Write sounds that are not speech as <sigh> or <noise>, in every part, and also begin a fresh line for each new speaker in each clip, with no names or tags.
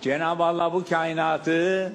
Cenab-ı Allah bu kainatı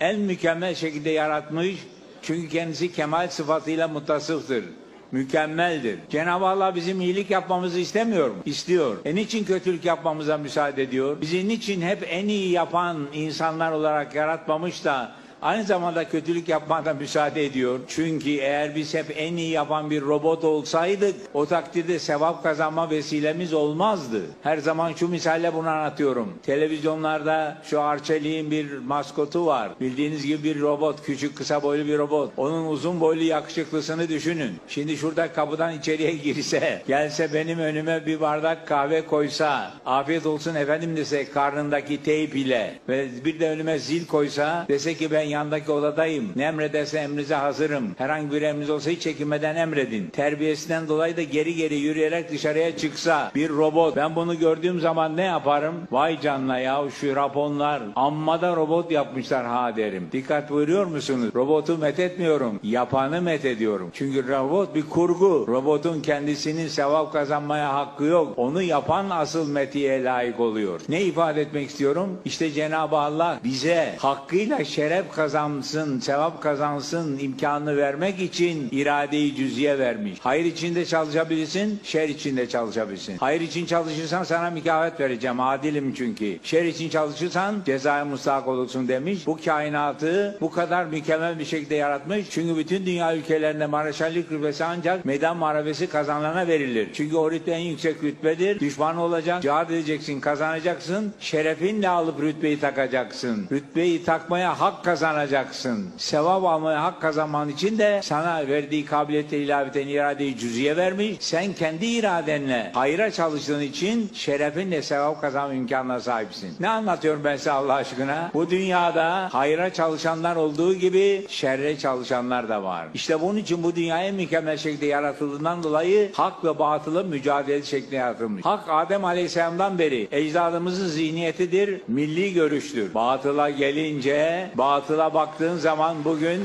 en mükemmel şekilde yaratmış. Çünkü kendisi kemal sıfatıyla muttasıftır. Mükemmeldir. Cenab-ı Allah bizim iyilik yapmamızı istemiyor mu? İstiyor. E niçin kötülük yapmamıza müsaade ediyor? Bizi niçin hep en iyi yapan insanlar olarak yaratmamış da aynı zamanda kötülük yapmada müsaade ediyor. Çünkü eğer biz hep en iyi yapan bir robot olsaydık o takdirde sevap kazanma vesilemiz olmazdı. Her zaman şu misalle bunu anlatıyorum. Televizyonlarda şu Arçelik'in bir maskotu var. Bildiğiniz gibi bir robot, küçük kısa boylu bir robot. Onun uzun boylu yakışıklısını düşünün. Şimdi şurada kapıdan içeriye <laughs> girse, gelse benim önüme bir bardak kahve koysa, afiyet olsun efendim dese karnındaki teyp ile ve bir de önüme zil koysa, dese ki ben yandaki odadayım. Ne emrederse emrinize hazırım. Herhangi bir emriniz olsa hiç çekinmeden emredin. Terbiyesinden dolayı da geri geri yürüyerek dışarıya çıksa bir robot. Ben bunu gördüğüm zaman ne yaparım? Vay canına ya şu Japonlar amma da robot yapmışlar ha derim. Dikkat buyuruyor musunuz? Robotu methetmiyorum. Yapanı methediyorum. Çünkü robot bir kurgu. Robotun kendisinin sevap kazanmaya hakkı yok. Onu yapan asıl metiye layık oluyor. Ne ifade etmek istiyorum? İşte Cenab-ı Allah bize hakkıyla şeref kazansın, sevap kazansın imkanını vermek için iradeyi cüziye vermiş. Hayır içinde çalışabilirsin, şer içinde çalışabilirsin. Hayır için çalışırsan sana mükafat vereceğim. Adilim çünkü. Şer için çalışırsan cezaya mustahak olursun demiş. Bu kainatı bu kadar mükemmel bir şekilde yaratmış. Çünkü bütün dünya ülkelerinde Maraşallik rütbesi ancak meydan muharebesi kazanana verilir. Çünkü o rütbe en yüksek rütbedir. Düşman olacak, cihad edeceksin, kazanacaksın. Şerefinle alıp rütbeyi takacaksın. Rütbeyi takmaya hak kazanacaksın. Sevap almaya hak kazanman için de sana verdiği kabiliyete ilaveten iradeyi cüziye vermiş. Sen kendi iradenle hayra çalıştığın için şerefinle sevap kazanma imkanına sahipsin. Ne anlatıyorum ben size Allah aşkına? Bu dünyada hayra çalışanlar olduğu gibi şerre çalışanlar da var. İşte bunun için bu dünya en mükemmel şekilde yaratıldığından dolayı hak ve batılı mücadele şeklinde yaratılmış. Hak Adem Aleyhisselam'dan beri ecdadımızın zihniyetidir, milli görüştür. Batıla gelince, batıla baktığın zaman bugün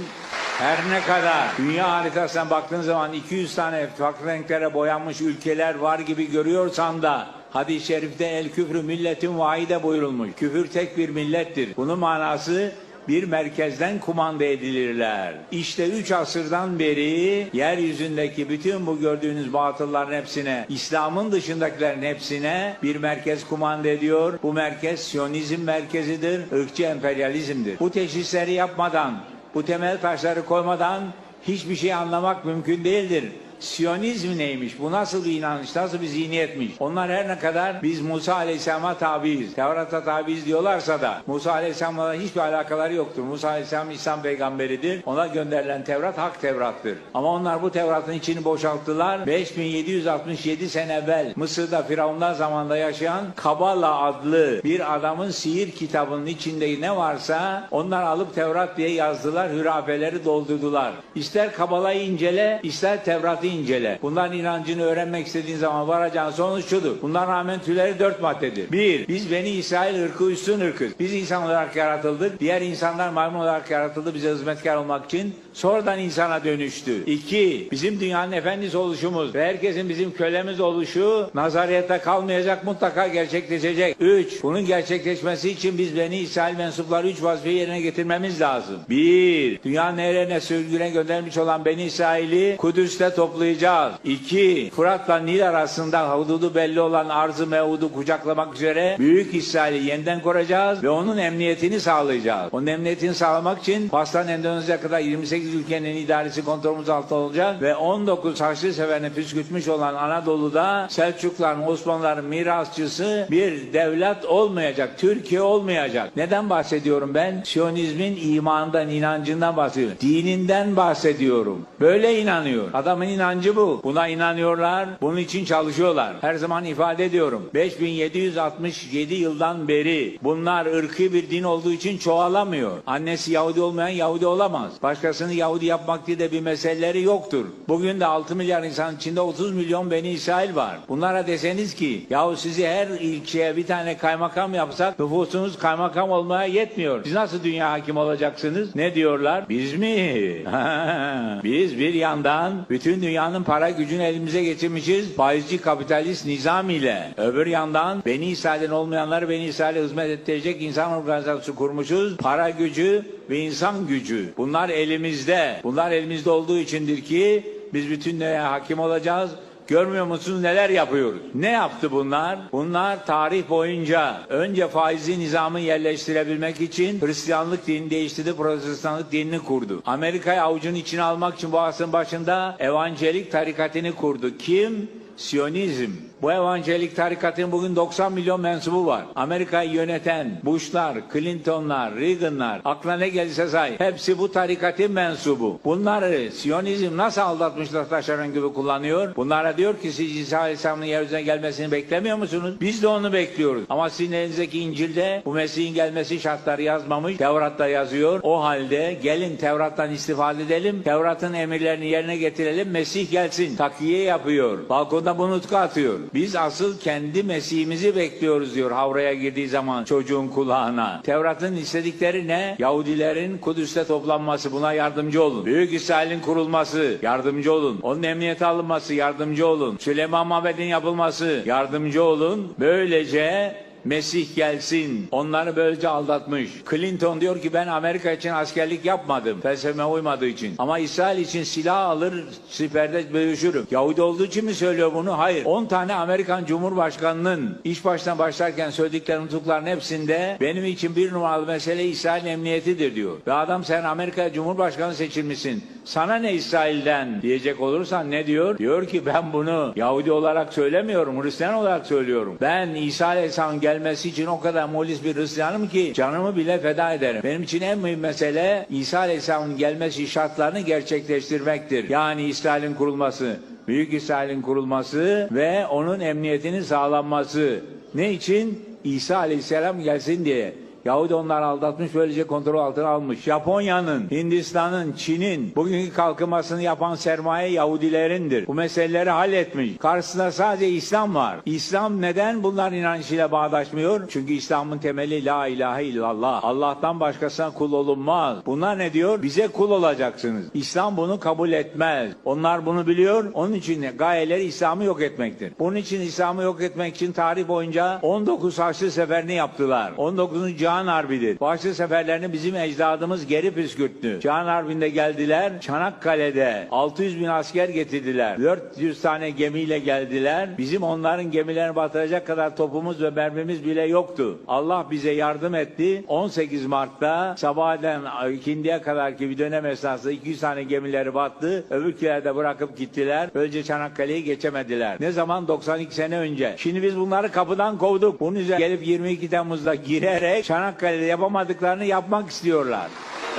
her ne kadar dünya haritasına baktığın zaman 200 tane farklı renklere boyanmış ülkeler var gibi görüyorsan da Hadis-i şerifte el küfrü milletin vahide buyurulmuş. Küfür tek bir millettir. Bunun manası bir merkezden kumanda edilirler. İşte üç asırdan beri yeryüzündeki bütün bu gördüğünüz batılların hepsine, İslam'ın dışındakilerin hepsine bir merkez kumanda ediyor. Bu merkez Siyonizm merkezidir, ırkçı emperyalizmdir. Bu teşhisleri yapmadan, bu temel taşları koymadan hiçbir şey anlamak mümkün değildir. Siyonizm neymiş? Bu nasıl bir inanış, nasıl bir zihniyetmiş? Onlar her ne kadar biz Musa Aleyhisselam'a tabiiz, Tevrat'a tabiiz diyorlarsa da Musa Aleyhisselam'la hiçbir alakaları yoktur. Musa Aleyhisselam İslam peygamberidir. Ona gönderilen Tevrat hak Tevrat'tır. Ama onlar bu Tevrat'ın içini boşalttılar. 5767 sene evvel Mısır'da Firavunlar zamanında yaşayan Kabala adlı bir adamın sihir kitabının içinde ne varsa onlar alıp Tevrat diye yazdılar, hürafeleri doldurdular. İster Kabala'yı incele, ister Tevrat'ı incele. Bunların inancını öğrenmek istediğin zaman varacağın sonuç şudur. Bundan rağmen tüyleri dört maddedir. Bir, biz Beni İsrail ırkı üstün ırkız. Biz insan olarak yaratıldık. Diğer insanlar maymun olarak yaratıldı bize hizmetkar olmak için. Sonradan insana dönüştü. İki, bizim dünyanın efendisi oluşumuz ve herkesin bizim kölemiz oluşu nazariyete kalmayacak mutlaka gerçekleşecek. Üç, bunun gerçekleşmesi için biz Beni İsrail mensupları üç vazifeyi yerine getirmemiz lazım. Bir, dünyanın nerene sürgüne gönderilmiş olan Beni İsrail'i Kudüs'te toplayacağız. İki, Fırat'la Nil arasında hududu belli olan arz-ı mevudu kucaklamak üzere Büyük İsrail'i yeniden kuracağız ve onun emniyetini sağlayacağız. Onun emniyetini sağlamak için Fas'tan Endonezya kadar 28 ülkenin idaresi kontrolümüz altında olacak ve 19 Haçlı seferini püskürtmüş olan Anadolu'da Selçukluların, Osmanlıların mirasçısı bir devlet olmayacak, Türkiye olmayacak. Neden bahsediyorum ben? Siyonizmin imandan, inancından bahsediyorum. Dininden bahsediyorum. Böyle inanıyor. Adamın inancı bu. Buna inanıyorlar, bunun için çalışıyorlar. Her zaman ifade ediyorum. 5767 yıldan beri bunlar ırkı bir din olduğu için çoğalamıyor. Annesi Yahudi olmayan Yahudi olamaz. Başkasını Yahudi yapmak diye de bir meseleleri yoktur. Bugün de 6 milyar insan içinde 30 milyon Beni İsrail var. Bunlara deseniz ki yahu sizi her ilçeye bir tane kaymakam yapsak nüfusunuz kaymakam olmaya yetmiyor. Siz nasıl dünya hakim olacaksınız? Ne diyorlar? Biz mi? <laughs> Biz bir yandan bütün dünya dünyanın para gücünü elimize geçirmişiz. Faizci kapitalist nizam ile. Öbür yandan Beni İsrail'den olmayanları Beni İsrail'e hizmet ettirecek insan organizasyonu kurmuşuz. Para gücü ve insan gücü. Bunlar elimizde. Bunlar elimizde olduğu içindir ki biz bütün dünyaya hakim olacağız. Görmüyor musunuz neler yapıyoruz? Ne yaptı bunlar? Bunlar tarih boyunca önce faizi nizamı yerleştirebilmek için Hristiyanlık dinini değiştirdi, Protestanlık dinini kurdu. Amerika'yı avucunun içine almak için bu asrın başında evangelik tarikatını kurdu. Kim? Siyonizm. Bu evangelik tarikatın bugün 90 milyon mensubu var. Amerika'yı yöneten Bush'lar, Clinton'lar, Reagan'lar, aklına ne gelirse say. Hepsi bu tarikatın mensubu. Bunları Siyonizm nasıl aldatmışlar taşeron gibi kullanıyor? Bunlara diyor ki siz İsa Aleyhisselam'ın yeryüzüne gelmesini beklemiyor musunuz? Biz de onu bekliyoruz. Ama sizin elinizdeki İncil'de bu Mesih'in gelmesi şartları yazmamış. Tevrat'ta yazıyor. O halde gelin Tevrat'tan istifade edelim. Tevrat'ın emirlerini yerine getirelim. Mesih gelsin. Takiye yapıyor. Balkonda bu nutku atıyor. Biz asıl kendi Mesih'imizi bekliyoruz diyor havraya girdiği zaman çocuğun kulağına. Tevrat'ın istedikleri ne? Yahudilerin Kudüs'te toplanması buna yardımcı olun. Büyük İsrail'in kurulması yardımcı olun. Onun emniyete alınması yardımcı olun. Süleyman Mabed'in yapılması yardımcı olun. Böylece Mesih gelsin. Onları böylece aldatmış. Clinton diyor ki ben Amerika için askerlik yapmadım. Felsefeme uymadığı için. Ama İsrail için silah alır, siperde dövüşürüm. Yahudi olduğu için mi söylüyor bunu? Hayır. 10 tane Amerikan Cumhurbaşkanı'nın iş baştan başlarken söyledikleri nutukların hepsinde benim için bir numaralı mesele İsrail emniyetidir diyor. Ve adam sen Amerika Cumhurbaşkanı seçilmişsin. Sana ne İsrail'den diyecek olursan ne diyor? Diyor ki ben bunu Yahudi olarak söylemiyorum, Hristiyan olarak söylüyorum. Ben İsa Aleyhisselam'ın gelmesi için o kadar mulis bir Hristiyanım ki canımı bile feda ederim. Benim için en mühim mesele İsa Aleyhisselam'ın gelmesi şartlarını gerçekleştirmektir. Yani İsrail'in kurulması, Büyük İsrail'in kurulması ve onun emniyetinin sağlanması. Ne için? İsa Aleyhisselam gelsin diye. Yahudi onları aldatmış böylece kontrol altına almış. Japonya'nın, Hindistan'ın, Çin'in bugünkü kalkınmasını yapan sermaye Yahudilerindir. Bu meseleleri halletmiş. Karşısında sadece İslam var. İslam neden bunların inancıyla bağdaşmıyor? Çünkü İslam'ın temeli la ilahe illallah. Allah'tan başkasına kul olunmaz. Bunlar ne diyor? Bize kul olacaksınız. İslam bunu kabul etmez. Onlar bunu biliyor. Onun için gayeleri İslam'ı yok etmektir. Bunun için İslam'ı yok etmek için tarih boyunca 19 Haçlı seferini yaptılar. 19. Cihan Harbi'dir. Haçlı seferlerini bizim ecdadımız geri püskürttü. Cihan Harbi'nde geldiler. Çanakkale'de 600 bin asker getirdiler. 400 tane gemiyle geldiler. Bizim onların gemilerini batıracak kadar topumuz ve mermimiz bile yoktu. Allah bize yardım etti. 18 Mart'ta sabahden ikindiye kadar ki bir dönem esnasında 200 tane gemileri battı. Öbürkülerde bırakıp gittiler. Böylece Çanakkale'yi geçemediler. Ne zaman? 92 sene önce. Şimdi biz bunları kapıdan kovduk. Bunun üzerine gelip 22 Temmuz'da girerek Çanakkale'de yapamadıklarını yapmak istiyorlar.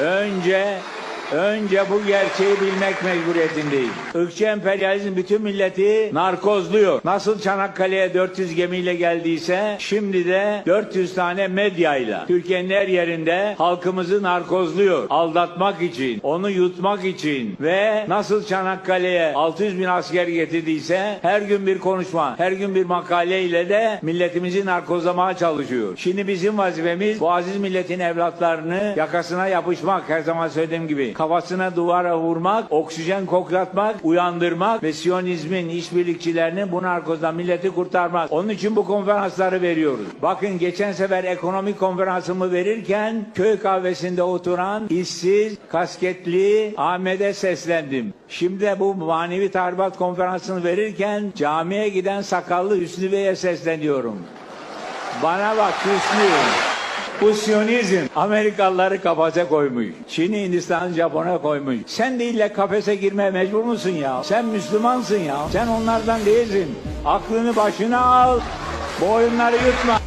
Önce Önce bu gerçeği bilmek mecburiyetindeyiz. Irkçı emperyalizm bütün milleti narkozluyor. Nasıl Çanakkale'ye 400 gemiyle geldiyse şimdi de 400 tane medyayla Türkiye'nin her yerinde halkımızı narkozluyor. Aldatmak için, onu yutmak için ve nasıl Çanakkale'ye 600 bin asker getirdiyse her gün bir konuşma, her gün bir makaleyle de milletimizi narkozlamaya çalışıyor. Şimdi bizim vazifemiz bu aziz milletin evlatlarını yakasına yapışmak her zaman söylediğim gibi kafasına duvara vurmak, oksijen koklatmak, uyandırmak ve Siyonizmin işbirlikçilerinin bu narkozdan milleti kurtarmak. Onun için bu konferansları veriyoruz. Bakın geçen sefer ekonomik konferansımı verirken köy kahvesinde oturan işsiz, kasketli Ahmet'e seslendim. Şimdi bu manevi tahribat konferansını verirken camiye giden sakallı Hüsnü Bey'e sesleniyorum. Bana bak Hüsnü. Bu Siyonizm Amerikalıları kafese koymuş. Çin'i, Hindistan, Japon'a koymuş. Sen de ille kafese girmeye mecbur musun ya? Sen Müslümansın ya. Sen onlardan değilsin. Aklını başına al. Bu oyunları yutma.